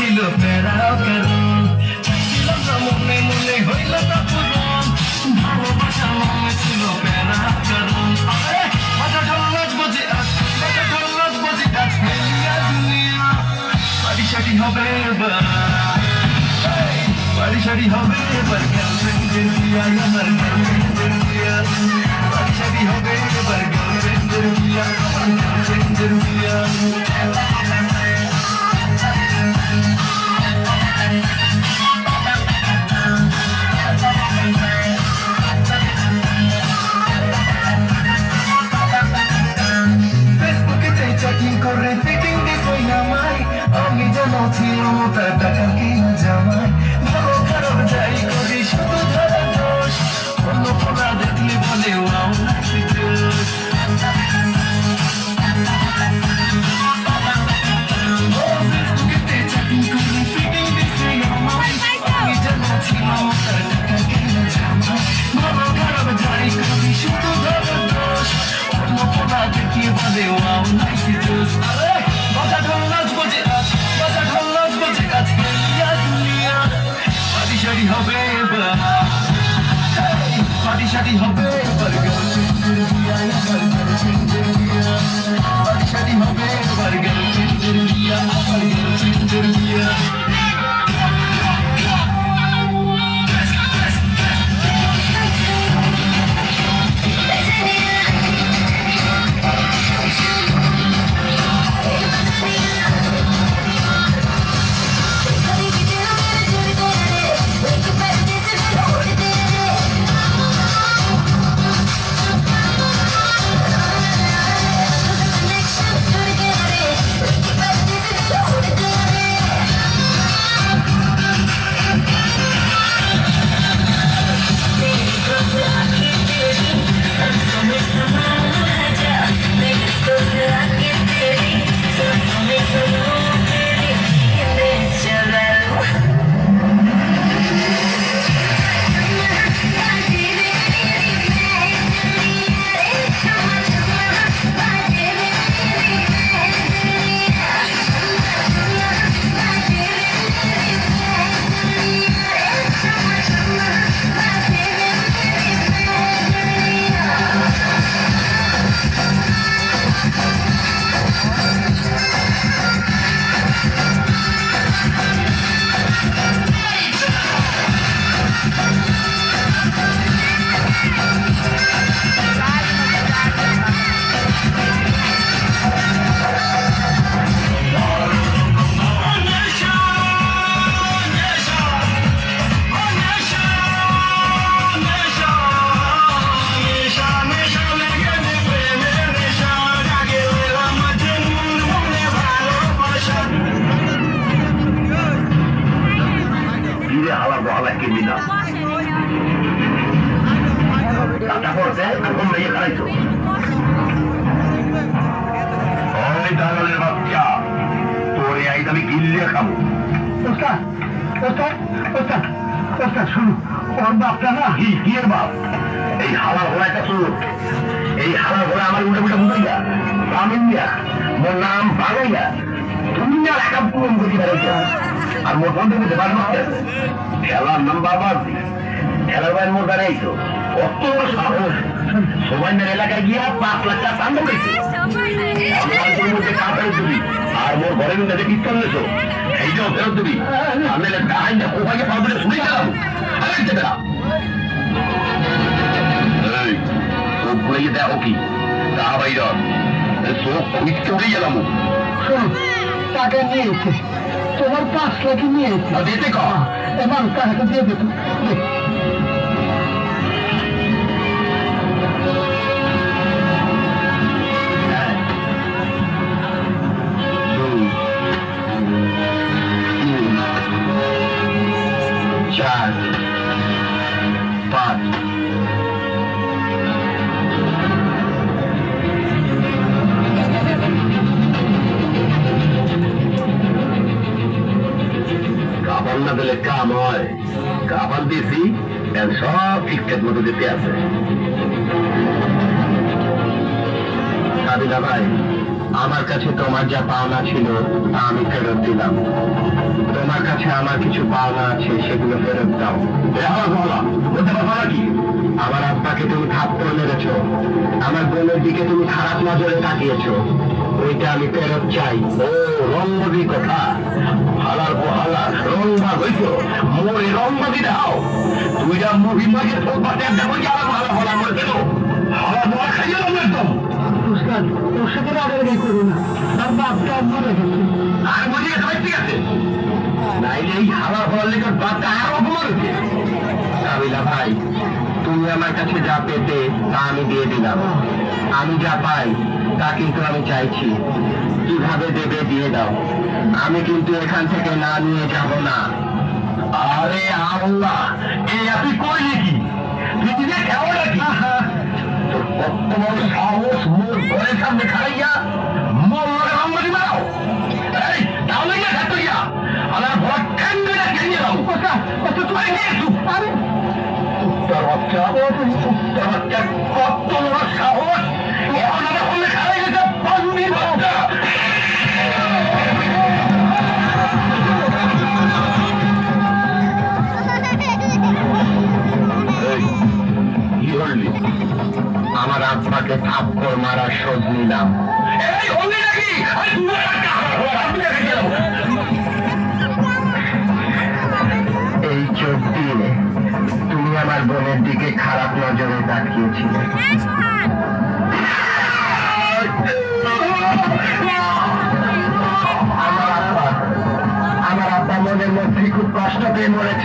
প্যারা কারণ চাইছিলাম না মনে মনে হইল না পূরণ। ভালোবাসা মনে ছিল প্যারা কারণ আরে বাজা ঢোল নাচবো যে আজ। বাজা ঢোল নাচবো যে আজ মেলিয়া দুনিয়া বাড়ি সাড়ি হবে এবার। হবে হবে you all night. কিনবি না টাকা পড়ছে মেয়ে খাইছো ওই দালালের বাচ্চা তোরে আইজ আমি গিল্লে খাব ওস্তাদ ওস্তাদ ওস্তাদ ওস্তাদ শুনুন ওর বাপটা না কি কি বাপ এই ঘোড়া একটা চোর এই হালার ঘোড়া আমার উল্টা উল্টা মোর নাম বাগাইয়া তুমি আর একা পূরণ করি বেড়াইয়া আর বুঝতে পারব খেলার নাম বাবাজি খেলার বাইর মোর দাঁড়াই তো। কত সবাই মেরে এলাকায় গিয়া পাঁচ লাখ টাকা চান্দা মধ্যে দিবি। আর মোর মধ্যে এইটাও ফেরত দিবি। আমি পাবো শুনে গেলাম আরে দেখো কি। তা বাইর। চোখ খুঁজতে উঠে গেলাম। টাকা নিয়েছে তোমার পাঁচ নিয়েছে দিতে কর এবার টাকা দিয়ে দিত আমার কাছে তোমার যা পাওনা ছিল, তা আমি ফেরত দিলাম। তোমার কাছে আমার কিছু পাওনা আছে, সেগুলো ফেরত দাও। বলতে আমার আব্বাকে তুমি থাপ্পড় মেরেছ। আমার বোনের দিকে তুমি খারাপ নজরে তাকিয়েছো। ওইটা আমি ফেরত চাই। ও রঙ্গদি কথা। হালার পোহালা রংবা হইছ। মোরে রঙ্গদি দাও। তুই যা মুভি মাঝে তোর দেখো কি আর ভালো হলা হালা পোহা খাইয়ে দেবো একদম। উস্তাদ ওর সাথে রাগারাগি করো না। তার বাপটা মরে গেছে। আর বুঝিয়ে সবাই ঠিক আছে? নাইলে এই হাওয়া হওয়ার লেগে বাচ্চা আরও কাবিলা ভাই তুমি আমার কাছে যা পেতে তা আমি দিয়ে দিলাম। আমি যা পাই তা কিন্তু আমি চাইছি। কীভাবে দেবে দিয়ে দাও। আমি কিন্তু এখান থেকে না নিয়ে যাব না। আরে আল্লাহ এই আপনি করলি কি পৃথিবীতে কেমন নাকি কত বড় সাহস মোর ঘরের সামনে খাইয়া মোর লগে রঙ্গলি মারাও এই তাহলে গিয়ে থাকতো গিয়া। আমার ঘর ঠেঙ্গে খেয়ে দাও। ওস্তাদ ওস্তাদ তুমি নিয়ে আসু আরে। উত্তর বাচ্চা উত্তর বাচ্চা কত বড় সাহস। শোধ এই চোখ দিয়ে তুমি আমার বোনের দিকে খারাপ নজরে তাকিয়েছিলে। আমার আব্বা আমার আব্বা মনের মধ্যে খুব কষ্ট পেয়ে মরেছে